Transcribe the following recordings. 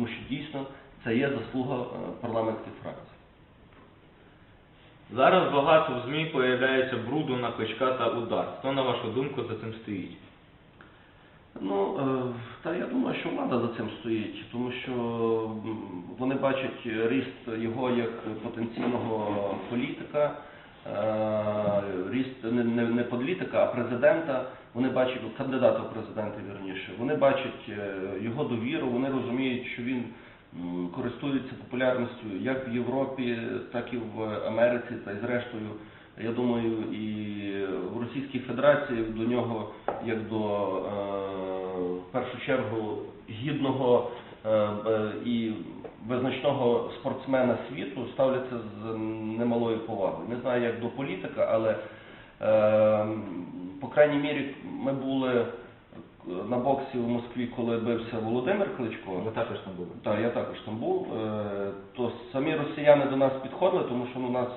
тому що дійсно це є заслуга е, парламентських фракцій. Зараз багато в ЗМІ появляється бруду на Кличка та удар. Хто, на вашу думку, за цим стоїть? Ну, е, та я думаю, що влада за цим стоїть, тому що вони бачать ріст його як потенційного політика, е, ріст не, політика, а президента. Вони бачать кандидата в президенти, вірніше. Вони бачать е, його довіру, вони розуміють, що він користується популярністю як в Європі, так і в Америці, та й зрештою. Я думаю, і в Російській Федерації до нього, як до е, в першу чергу гідного е, і визначного спортсмена світу, ставляться з немалою повагою. Не знаю, як до політика, але по крайній мірі ми були на боксі в Москві, коли бився Володимир Кличко. Ви також там були. Так, я також там був. Е, То самі росіяни до нас підходили, тому що ну, нас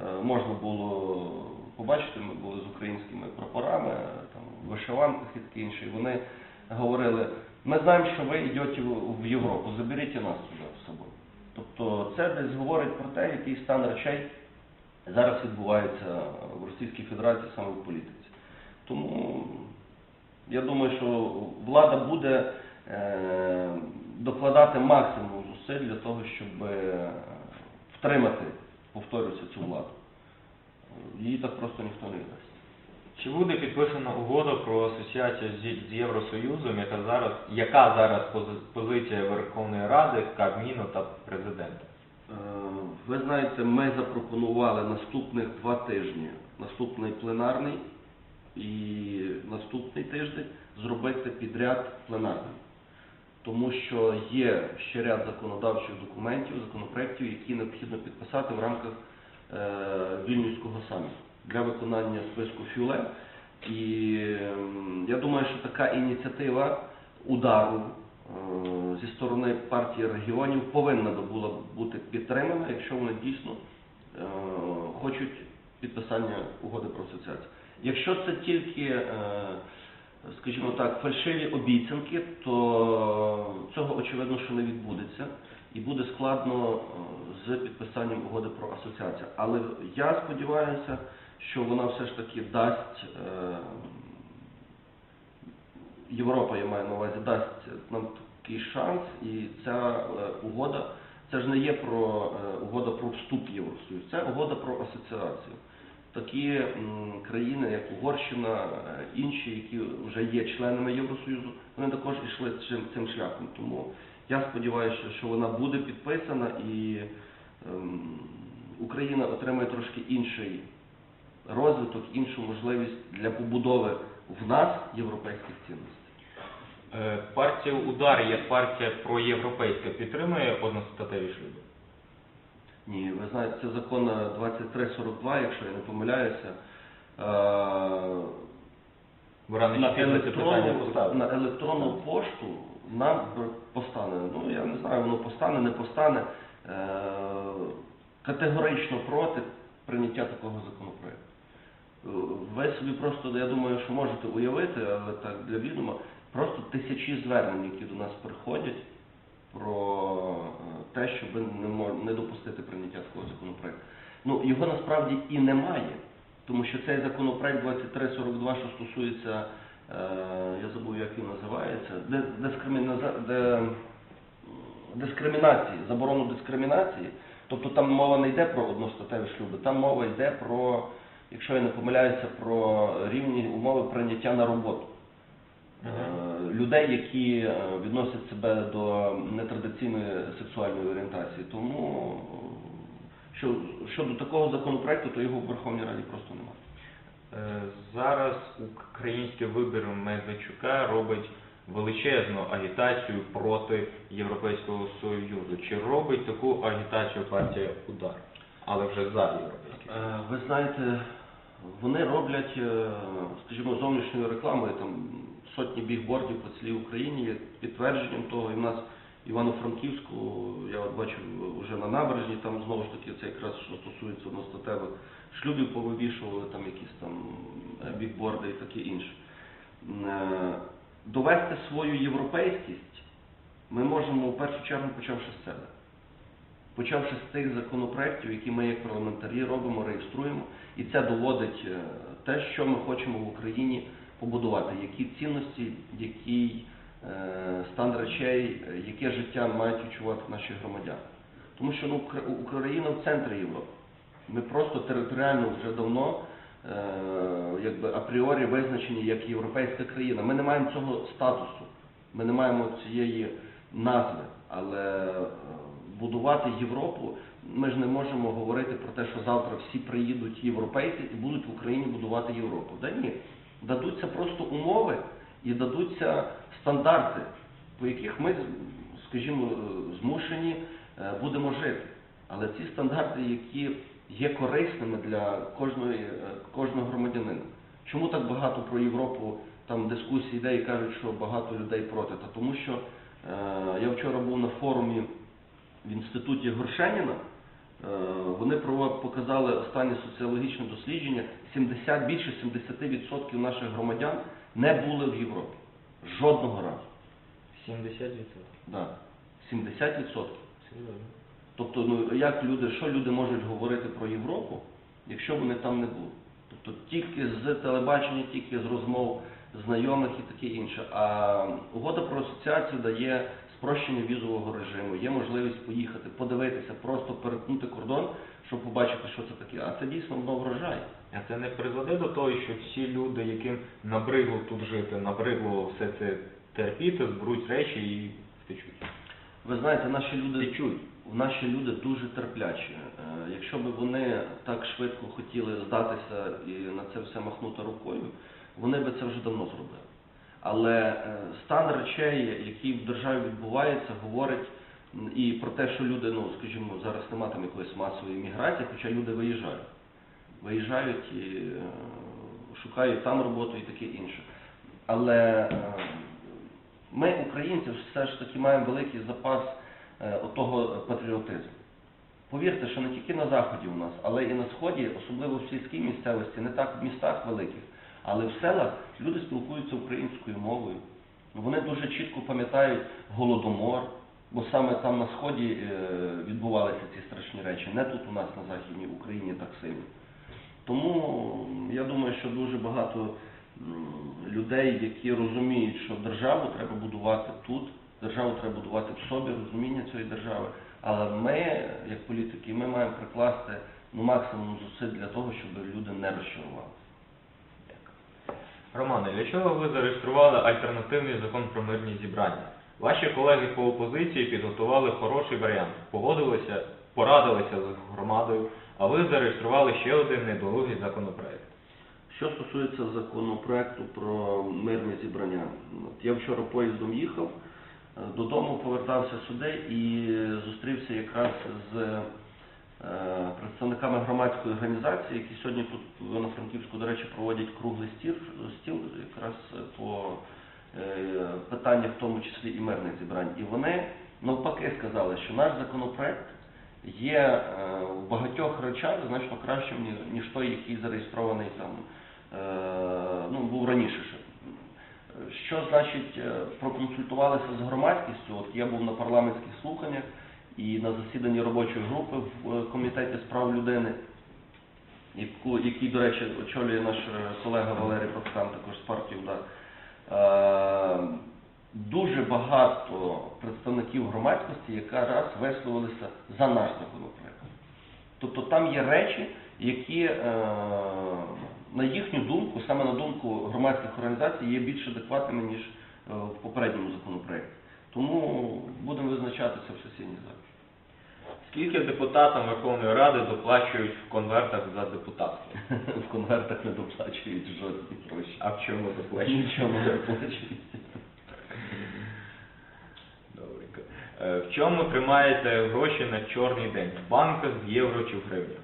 е, можна було побачити, ми були з українськими прапорами, там, вишиванках і таке інше. І вони говорили, ми знаємо, що ви йдете в в Європу, заберіть нас туди з собою. Тобто це десь говорить про те, який стан речей зараз відбувається в Російській Федерації саме в політиці. Тому я думаю, що влада буде е, докладати максимум зусиль для того, щоб е, втримати, повторюся, цю владу. Її так просто ніхто не віддасть. Чи буде підписана угода про асоціацію з, з Євросоюзом, яка зараз, яка зараз позиція Верховної Ради, Кабміну та президента? Е, Ви знаєте, ми запропонували наступних два тижні, наступний пленарний і наступний тиждень зробити підряд пленарним. Тому що є ще ряд законодавчих документів, законопроєктів, які необхідно підписати в рамках е, Вільнюського саміту для виконання списку ФЮЛЕ. І я думаю, що така ініціатива удару е, зі сторони партії регіонів повинна би була бути підтримана, якщо вони дійсно е, хочуть підписання угоди про асоціацію. Якщо це тільки, е, скажімо так, фальшиві обіцянки, то цього очевидно, що не відбудеться, і буде складно е, з підписанням угоди про асоціацію. Але я сподіваюся, що вона все ж таки дасть. е, Європа, я маю на увазі, дасть нам такий шанс, і ця угода, це ж не є про угода про вступ в Євросоюз, це угода про асоціацію. Такі країни, як Угорщина, е, інші, які вже є членами Євросоюзу, вони також йшли цим, цим шляхом. Тому я сподіваюся, що вона буде підписана і ем, Україна отримає трошки інший розвиток, іншу можливість для побудови в нас європейських цінностей. Е, Партія Удар як партія проєвропейська підтримує одностатеві шлюби? Ні, ви знаєте, це закон е, 2342, якщо я не помиляюся. Е, на електронну, на електронну пошту нам постане. Ну я не знаю, воно постане, не постане. Е, категорично проти прийняття такого законопроекту. Ви собі просто, я думаю, що можете уявити, але так для відома, просто тисячі звернень, які до нас приходять те, щоб не, мо- не допустити прийняття такого законопроекту. Ну, його насправді і немає, тому що цей законопроект 2342, що стосується, е, я забув, як він називається, дискриміна- дискримінації, заборону дискримінації. Тобто там мова не йде про одностатеві шлюби, там мова йде про, якщо я не помиляюся, про рівні умови прийняття на роботу. Е, людей, які е, відносять себе до нетрадиційної сексуальної орієнтації. Тому е, що, щодо такого законопроекту, то його в Верховній Раді просто немає. Зараз український вибір Медведчука робить величезну агітацію проти Європейського Союзу. Чи робить таку агітацію партія Удар? Але вже за європейський. Ви знаєте, вони роблять, скажімо, зовнішньою рекламою там сотні бігбордів по цілій Україні є підтвердженням того. І в нас Івано-Франківську, я от бачив вже на набережні, там знову ж таки це якраз що стосується одностатевих шлюбів, повивішували там якісь там е, бігборди і таке інше. Е, Довести свою європейськість Ми можемо в першу чергу почавши з себе. Почавши з тих законопроєктів, які ми як парламентарі робимо, реєструємо, і це доводить е, те, що ми хочемо в Україні побудувати, які цінності, який е, стан речей, е, яке життя мають відчувати наші громадяни. Тому що ну, Україна в центрі Європи. Ми просто територіально вже давно е, якби апріорі визначені як європейська країна. Ми не маємо цього статусу, ми не маємо цієї назви, але будувати Європу ми ж не можемо говорити про те, що завтра всі приїдуть європейці і будуть в Україні будувати Європу. Да ні, дадуться просто умови і дадуться стандарти, по яких ми, скажімо, змушені е, будемо жити. Але ці стандарти, які є корисними для кожної, е, кожного громадянина. Чому так багато про Європу там дискусії йде і кажуть, що багато людей проти? Та тому що е, я вчора був на форумі в інституті Горшеніна. Е, Вони показали останнє соціологічне дослідження. 70, більше 70% наших громадян не були в Європі. Жодного разу. 70%. Да. 70%. Серйозно. Тобто, ну як люди, що люди можуть говорити про Європу, якщо вони там не були? Тобто тільки з телебачення, тільки з розмов знайомих і таке інше. А угода про асоціацію дає спрощення візового режиму, є можливість поїхати, подивитися, просто перетнути кордон, щоб побачити, що це таке. А це дійсно воно вражає. А це не призведе до того, що всі люди, яким набридло тут жити, набридло все це терпіти, зберуть речі і втечуть. Ви знаєте, наші люди Втечуть. наші люди дуже терплячі. Е, Якщо б вони так швидко хотіли здатися і на це все махнути рукою, вони би це вже давно зробили. Але е, стан речей, які в державі відбуваються, говорить і про те, що люди, ну скажімо, зараз нема там якоїсь масової міграції, хоча люди виїжджають. Виїжджають і е, шукають там роботу і таке інше. Але е, ми, українці, все ж таки маємо великий запас отого патріотизму. Повірте, що не тільки на заході у нас, але і на сході, особливо в сільській місцевості, не так в містах великих, але в селах люди спілкуються українською мовою. Вони дуже чітко пам'ятають голодомор, бо саме там на сході е, відбувалися ці страшні речі, не тут у нас на західній Україні так сильно. Тому я думаю, що дуже багато людей, які розуміють, що державу треба будувати тут, державу треба будувати в собі, розуміння цієї держави. Але ми, як політики, ми маємо прикласти ну, максимум зусиль для того, щоб люди не розчарувалися. Романе, для чого ви зареєстрували альтернативний закон про мирні зібрання? Ваші колеги по опозиції підготували хороший варіант, погодилися, порадилися з громадою, а ви зареєстрували ще один недолугий законопроект. Що стосується законопроекту про мирне зібрання, от я вчора поїздом їхав, е, додому повертався сюди і зустрівся якраз з представниками громадської організації, які сьогодні тут в Івано-Франківську, до речі, проводять круглий стіл, стіл якраз по е, питаннях, в тому числі і мирних зібрань. І вони навпаки сказали, що наш законопроект є е, в багатьох речах значно кращим, ніж, той, який зареєстрований там е, ну, був раніше. ще. Що значить е, проконсультувалися з громадськістю? От я був на парламентських слуханнях і на засіданні робочої групи в е, комітеті з прав людини, яку, який, до речі, очолює наш е, колега Валерій Пацкан, також з партії УДАР. Е, Дуже багато представників громадськості якраз висловилися за наш законопроект. Тобто там є речі, які, на їхню думку, саме на думку громадських організацій, є більш адекватними, ніж в попередньому законопроекті. Тому будемо визначатися в сесійній залі. Скільки депутатам Верховної Ради доплачують в конвертах за депутатство? В конвертах не доплачують жодні гроші. А в чому доплачують? Нічого не доплачують. Добренько. Е, В чому тримаєте гроші на чорний день? В банках, в євро чи в гривнях?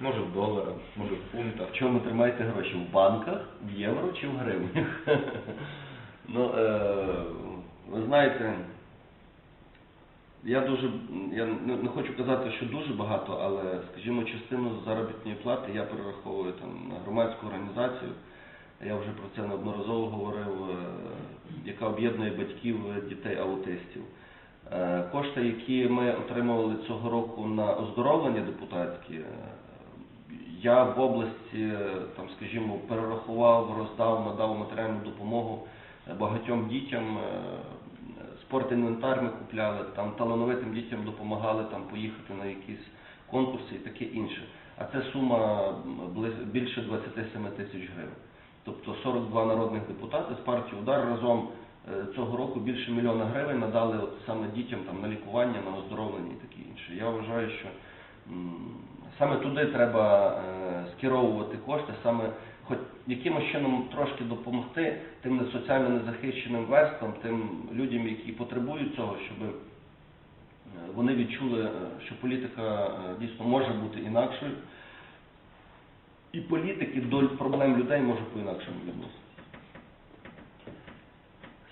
Може в доларах, може в фунтах. В чому тримаєте гроші? В банках, в євро чи в гривнях? ну, е, ви знаєте, я дуже, я не, хочу казати, що дуже багато, але, скажімо, частину заробітної плати я перераховую там на громадську організацію. Я вже про це неодноразово говорив, е, яка об'єднує батьків дітей аутистів. Е, Кошти, які ми отримували цього року на оздоровлення депутатські, е, я в області, е, там, скажімо, перерахував, роздав, надав матеріальну допомогу е, багатьом дітям. Спортінвентар ми купляли, там талановитим дітям допомагали там поїхати на якісь конкурси і таке інше. А це сума більше 27 тисяч гривень. Тобто 42 народних депутати з партії удар разом е, цього року більше мільйона гривень надали от саме дітям там на лікування, на оздоровлення і таке інше. Я вважаю, що саме туди треба е, скеровувати кошти, саме хоч якимось чином трошки допомогти тим соціально незахищеним верствам, тим людям, які потребують цього, щоб е, вони відчули, е, що політика дійсно може бути інакшою. І політики до проблем людей може по-інакшому відноситися.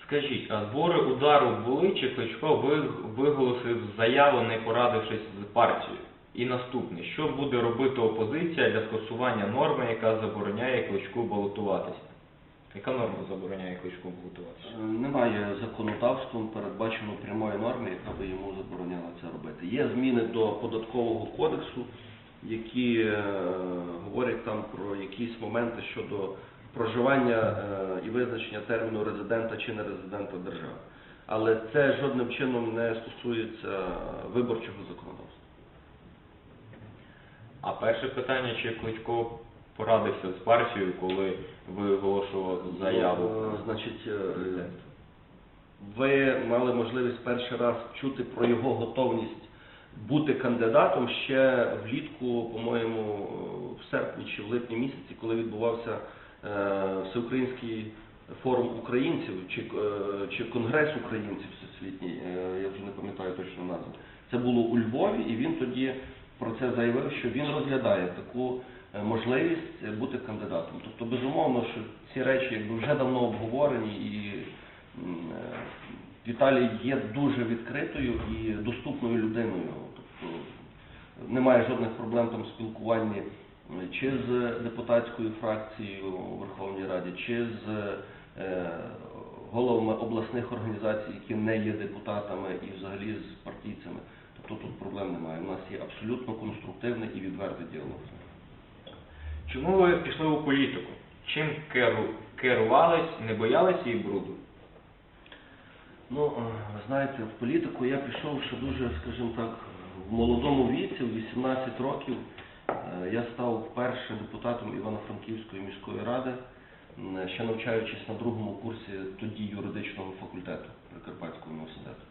Скажіть, а збори удару були чи Кличко виголосив заяву, не порадившись з партією? І наступне, що буде робити опозиція для скасування норми, яка забороняє Кличку балотуватися? Яка норма забороняє Кличку балотуватися? Е, Немає законодавством передбачено прямої норми, яка би йому забороняла це робити. Є зміни до податкового кодексу, які е, говорять там про якісь моменти щодо проживання е, і визначення терміну резидента чи нерезидента держави. Але це жодним чином не стосується виборчого законодавства. А перше питання, чи Кличко порадився з партією, коли виголошував заяву? Ну, е, Значить, е, ви мали можливість перший раз чути про його готовність бути кандидатом ще влітку, по-моєму, в серпні чи в липні місяці, коли відбувався е, всеукраїнський форум українців чи, е, чи конгрес українців всесвітній, е, я вже не пам'ятаю точно назву. Це було у Львові, і він тоді про це заявив, що він розглядає таку е, можливість е, бути кандидатом. Тобто, безумовно, що ці речі якби вже давно обговорені, і е, Віталій є дуже відкритою і доступною людиною. Тобто немає жодних проблем там в спілкуванні чи з депутатською фракцією у Верховній Раді, чи з головами обласних організацій, які не є депутатами, і взагалі з партійцями. Тобто тут проблем немає. У нас є абсолютно конструктивний і відвертий діалог. Чому ви пішли у політику? Чим керу... керувались, не боялись її бруду? Ну, е, ви знаєте, в політику я пішов ще дуже, скажімо так, в молодому віці, в 18 років. Е, Я став вперше депутатом Івано-Франківської міської ради, ще навчаючись на другому курсі тоді юридичного факультету Прикарпатського університету.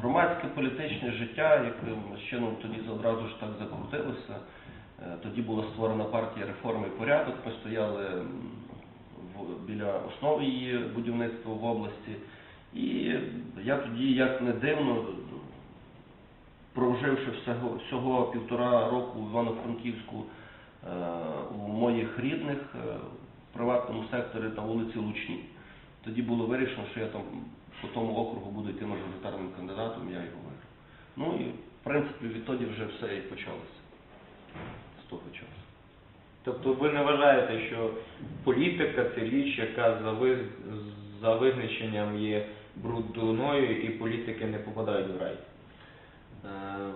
Громадське політичне життя, яким чином тоді одразу ж так закрутилося. Е, Тоді була створена партія реформи і порядок. Ми стояли біля основи її будівництва в області. І я тоді, як не дивно, проживши всього, всього півтора року в Івано-Франківську е, у моїх рідних е, в приватному секторі на вулиці Лучній, тоді було вирішено, що я там по тому округу буду йти мажоритарним кандидатом, я його виграв. Ну і в принципі відтоді вже все і почалося з того часу. Тобто ви не вважаєте, що політика це річ, яка за, ви... за визначенням є брудною і політики не попадають в рай? Е,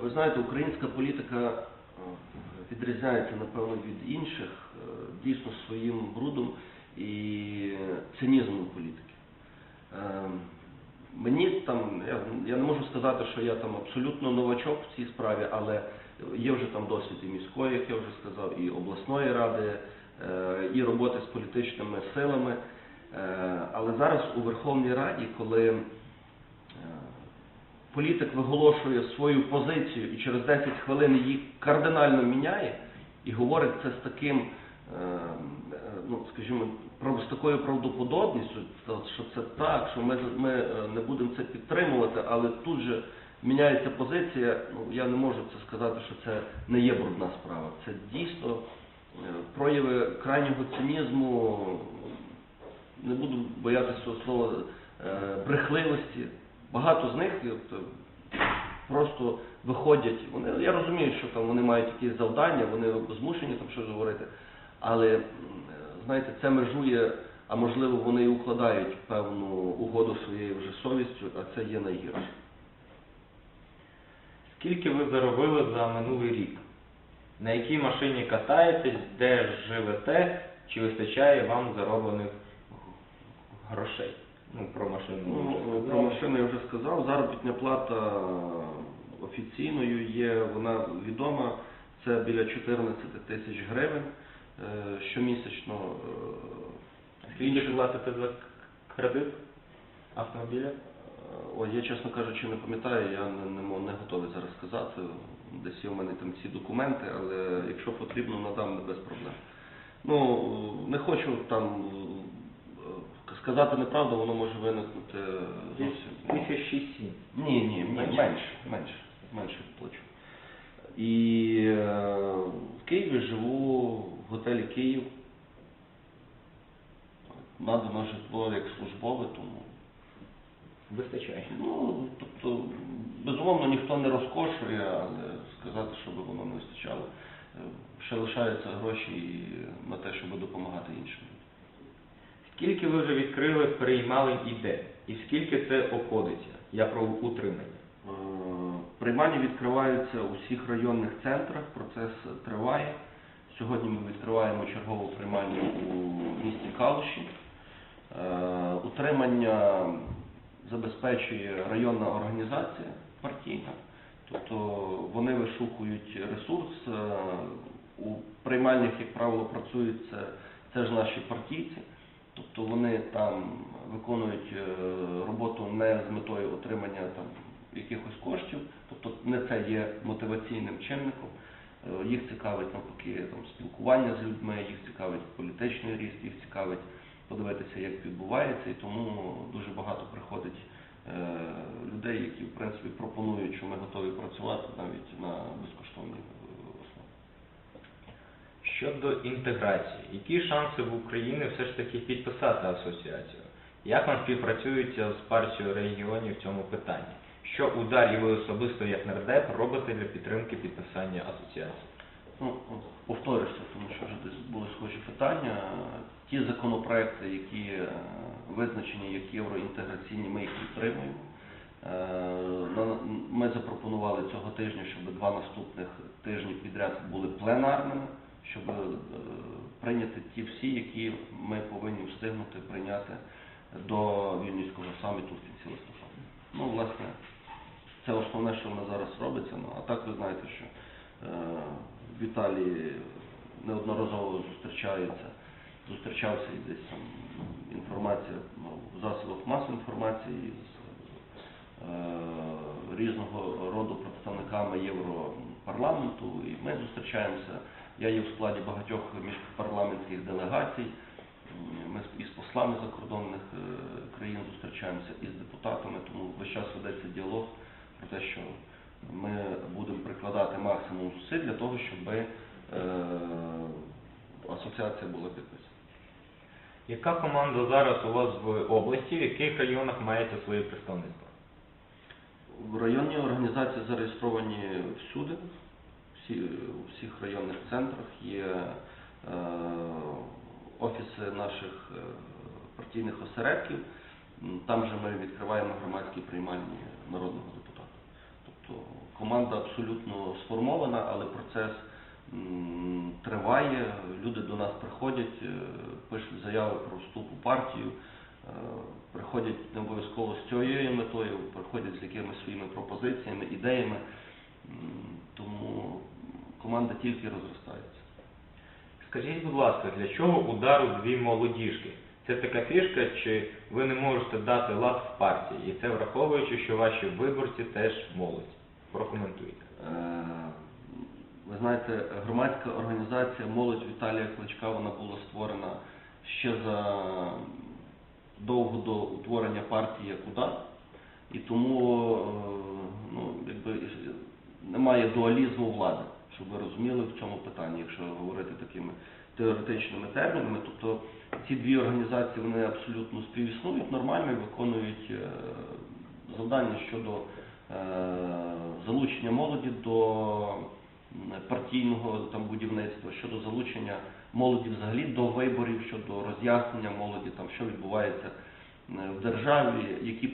Ви знаєте, українська політика е, відрізняється, напевно, від інших е, дійсно своїм брудом і цинізмом політики. Мені там, я, не можу сказати, що я там абсолютно новачок в цій справі, але є вже там досвід і міської, як я вже сказав, і обласної ради, е, і роботи з політичними силами. Е, Але зараз у Верховній Раді, коли е, політик виголошує свою позицію і через 10 хвилин її кардинально міняє і говорить це з таким, ну скажімо, з такою правдоподобністю, що- це так, що ми, ми е, не будемо це підтримувати, але тут же міняється позиція. Ну я не можу це сказати, що це не є брудна справа. Це дійсно е, прояви крайнього цинізму, не буду боятися цього слова, е, брехливості. Багато з них просто виходять. Вони, я розумію, що там вони мають якісь завдання, вони змушені там щось говорити. Але знаєте, це межує а можливо вони і укладають певну угоду своєю вже совістю, а це є найгірше. Скільки ви заробили за минулий рік? На якій машині катаєтесь, де живете, чи вистачає вам зароблених грошей? Ну, про машину Ну, про машини я вже сказав. Заробітня плата офіційною є, вона відома. Це біля 14 тисяч гривень щомісячно. е, Скільки за кредит автомобіля? Е, Ой, я, чесно кажучи, не пам'ятаю, я не, не, не готовий зараз сказати. Десь є в мене там ці документи, але якщо потрібно, надам не без проблем. Ну, е, не хочу там е, сказати неправду, воно може виникнути зовсім. Тисяч шість-сім. Ні, ні, ні, Менше? менше, менше, менше плачу. І е, в Києві живу в готелі Київ. Надано житло як службове, тому Вистачає. Ну, тобто, безумовно, ніхто не розкошує, але сказати, щоб воно не вистачало. Е, Ще лишаються гроші на те, щоб допомагати іншим. Скільки ви вже відкрили приймалень іде? І скільки це обходиться? Я про утримання. Е, Приймання відкриваються у всіх районних центрах, процес триває. Сьогодні ми відкриваємо чергову приймальню у місті Калуші. Е, Утримання забезпечує районна організація партійна, тобто вони вишукують ресурс. е, У приймальнях, як правило, працюють це, це ж наші партійці, тобто вони там виконують е, роботу не з метою отримання там якихось коштів, тобто не це є мотиваційним чинником. Е, Їх цікавить навпаки там спілкування з людьми, їх цікавить політичний ріст, їх цікавить подивитися, як відбувається, і тому дуже багато приходить е, людей, які в принципі пропонують, що ми готові працювати навіть на безкоштовній е, основі. Щодо інтеграції, які шанси в Україні все ж таки підписати асоціацію? Як вам співпрацюється з партією регіонів в цьому питанні? Що удар і ви особисто як нардеп робите для підтримки підписання асоціації? Ну, повторюся, тому що вже десь були схожі питання. Ті законопроекти, які е, визначені як євроінтеграційні, ми їх підтримуємо. Е, Ми запропонували цього тижня, щоб два наступних тижні підряд були пленарними, щоб е, прийняти ті всі, які ми повинні встигнути прийняти до Вільнюського саміту в кінці листопада. Ну, власне, це основне, що в зараз робиться. Ну, а так ви знаєте, що е, Віталій неодноразово зустрічається, зустрічався і десь там інформація ну, в засобах масової інформації з е, різного роду представниками Європарламенту, і ми зустрічаємося. Я є в складі багатьох міжпарламентських делегацій. Ми із послами закордонних е, країн зустрічаємося і з депутатами, тому весь час ведеться діалог про те, що ми будемо прикладати максимум зусиль для того, щоб е, асоціація була підписана. Яка команда зараз у вас в області, в яких районах маєте своє представництво? В районні організації зареєстровані всюди, всі, у всіх районних центрах є е, офіси наших е, партійних осередків. Там же ми відкриваємо громадські приймальні народного депутата. Тобто команда абсолютно сформована, але процес триває. Люди до нас приходять, е, пишуть заяви про вступ у партію. Е, приходять не обов'язково з цією метою, приходять з якимись своїми пропозиціями, ідеями. Тому команда тільки розростається. Скажіть, будь ласка, для чого удару дві молодіжки? Це така фішка, чи ви не можете дати лад в партії? І це враховуючи, що ваші виборці теж молодь. Прокоментуйте. Е, Ви знаєте, громадська організація Молодь Віталія Кличка вона була створена ще за довго до утворення партії як удар. І тому е, ну, якби, немає дуалізму влади, щоб ви розуміли в цьому питанні, якщо говорити такими теоретичними термінами. Тобто ці дві організації вони абсолютно співіснують, нормально і виконують е, завдання щодо е, залучення молоді до партійного там будівництва, щодо залучення молоді взагалі до виборів щодо роз'яснення молоді, там що відбувається е, в державі, які